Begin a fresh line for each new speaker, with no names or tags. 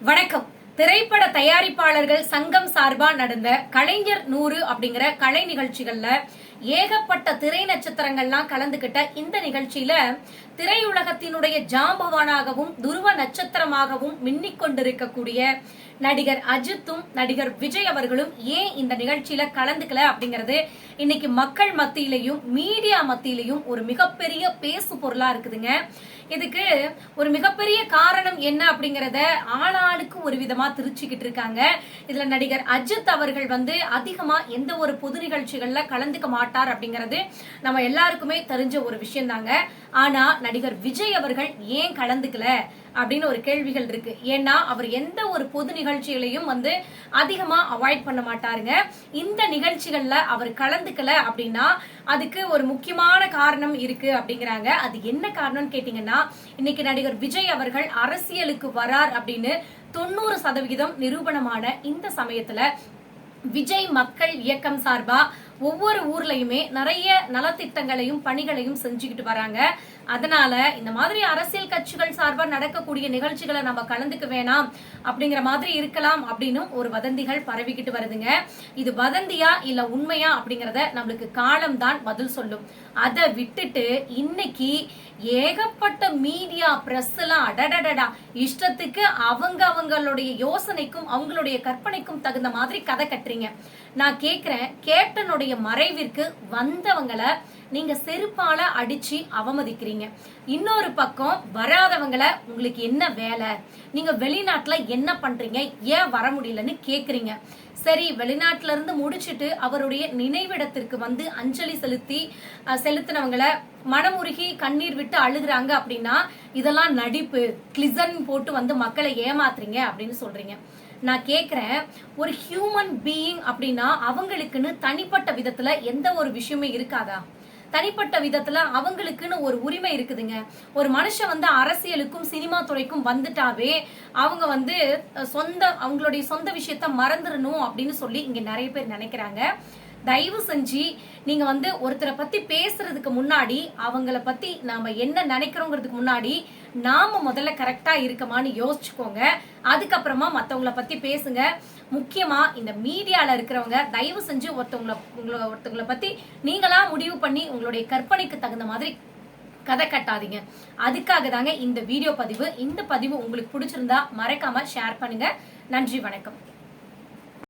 வணக்கம். திரைப்பட தயாரிப்பாளர்கள் சங்கம் சார்பா நடந்த கலைஞர் நூறு அப்படிங்கிற கலை நிகழ்ச்சிகள்ல ஏகப்பட்ட திரை நட்சத்திரங்கள்லாம் கலந்துகிட்ட இந்த நிகழ்ச்சியில திரையுலகத்தினுடைய ஜாம்பவானாகவும் துருவ நட்சத்திரமாகவும் மின்னிக் கொண்டிருக்கக்கூடிய நடிகர் அஜித்தும் நடிகர் விஜய் அவர்களும் ஏன் இந்த நிகழ்ச்சியில கலந்துக்கல அப்படிங்கறது இன்னைக்கு மக்கள் மத்தியிலையும் மீடியா மத்தியிலையும் ஒரு மிகப்பெரிய பேசு பொருளா இருக்குதுங்க. இதுக்கு ஒரு மிகப்பெரிய காரணம் என்ன அப்படிங்கறத ஆளாளுக்கு ஒரு விதமா திருச்சிக்கிட்டு இருக்காங்க. இதுல நடிகர் அஜித் அவர்கள் வந்து அதிகமா எந்த ஒரு பொது நிகழ்ச்சிகள்ல கலந்துக்க மாட்டார் அப்படிங்கறது நம்ம எல்லாருக்குமே தெரிஞ்ச ஒரு விஷயம் தாங்க ஆனா நடிகர் விஜய் அவர்கள் ஏன் கலந்துக்கல? அப்படின்னு ஒரு கேள்விகள் இருக்கு. ஏன்னா அவர் எந்த ஒரு பொது நிகழ்ச்சிகளையும் வந்து அதிகமா அவாய்ட் பண்ண மாட்டாருங்க. இந்த நிகழ்ச்சிகள்ல அவர் கலந்துக்கல அப்படின்னா அதுக்கு ஒரு முக்கியமான காரணம் இருக்கு அப்படிங்கிறாங்க. அது என்ன காரணம்னு கேட்டீங்கன்னா இன்னைக்கு நடிகர் விஜய் அவர்கள் அரசியலுக்கு வரார் அப்படின்னு தொண்ணூறு சதவிகிதம் நிரூபணமான இந்த சமயத்துல விஜய் மக்கள் இயக்கம் சார்பா ஒவ்வொரு ஊர்லயுமே நிறைய நலத்திட்டங்களையும் பணிகளையும் செஞ்சுக்கிட்டு வராங்க. அதனால இந்த மாதிரி அரசியல் கட்சிகள் சார்பாக நடக்கக்கூடிய நிகழ்ச்சிகளை நம்ம கலந்துக்க வேணாம் அப்படிங்கிற மாதிரி இருக்கலாம் அப்படின்னு ஒரு வதந்திகள் பரவிக்கிட்டு வருதுங்க. இது வதந்தியா இல்ல உண்மையா அப்படிங்கறத நம்மளுக்கு காலம் தான் பதில் சொல்லும். அதை விட்டுட்டு இன்னைக்கு ஏகப்பட்ட மீடியா பிரஸ் எல்லாம் அடடடடா. இஷ்டத்துக்கு அவங்க அவங்களுடைய யோசனைக்கும் அவங்களுடைய கற்பனைக்கும் தகுந்த மாதிரி கதை கட்டுறீங்க. நான் கேக்குறேன் கேப்டனுடைய மறைவிற்கு வந்தவங்களை நீங்க செருப்பால அடிச்சு அவமதிக்கிறீங்க. இன்னொரு பக்கம் வராதவங்களை உங்களுக்கு என்ன வேலை? நீங்க வெளிநாட்டுல என்ன பண்றீங்க? ஏன் வர முடியலன்னு கேக்குறீங்க. சரி வெளிநாட்டுல இருந்து முடிச்சிட்டு அவருடைய நினைவிடத்திற்கு வந்து அஞ்சலி செலுத்தி செலுத்தினவங்களை மனமுருகி கண்ணீர் விட்டு அழுகுறாங்க அப்படின்னா இதெல்லாம் நடிப்பு கிளிசன் போட்டு வந்து மக்களை ஏமாத்துறீங்க அப்படின்னு சொல்றீங்க. நான் கேக்குறேன் ஒரு ஹியூமன் பீயிங் அப்படின்னா அவங்களுக்குன்னு தனிப்பட்ட விதத்துல எந்த ஒரு விஷயமே இருக்காதா? தனிப்பட்ட விதத்துல அவங்களுக்குன்னு ஒரு உரிமை இருக்குதுங்க. ஒரு மனுஷன் வந்து அரசியலுக்கும் சினிமா துறைக்கும் வந்துட்டாவே அவங்க வந்து சொந்த அவங்களுடைய சொந்த விஷயத்த மறந்துடணும் அப்படின்னு சொல்லி இங்க நிறைய பேர் நினைக்கிறாங்க. தயவு செஞ்சு நீங்க வந்து ஒருத்தரை பத்தி பேசுறதுக்கு முன்னாடி அவங்கள பத்தி நாம என்ன நினைக்கிறோங்கிறதுக்கு முன்னாடி நாம முதல்ல கரெக்டா இருக்கமான்னு யோசிச்சுக்கோங்க. அதுக்கப்புறமா மத்தவங்கள பத்தி பேசுங்க. முக்கியமா இந்த மீடியால இருக்கிறவங்க தயவு செஞ்சு ஒருத்தவங்களை உங்களை ஒருத்தவங்கள பத்தி நீங்களா முடிவு பண்ணி உங்களுடைய கற்பனைக்கு தகுந்த மாதிரி கதை கட்டாதீங்க. அதுக்காக தாங்க இந்த வீடியோ பதிவு. இந்த பதிவு உங்களுக்கு பிடிச்சிருந்தா மறக்காம ஷேர் பண்ணுங்க. நன்றி வணக்கம்.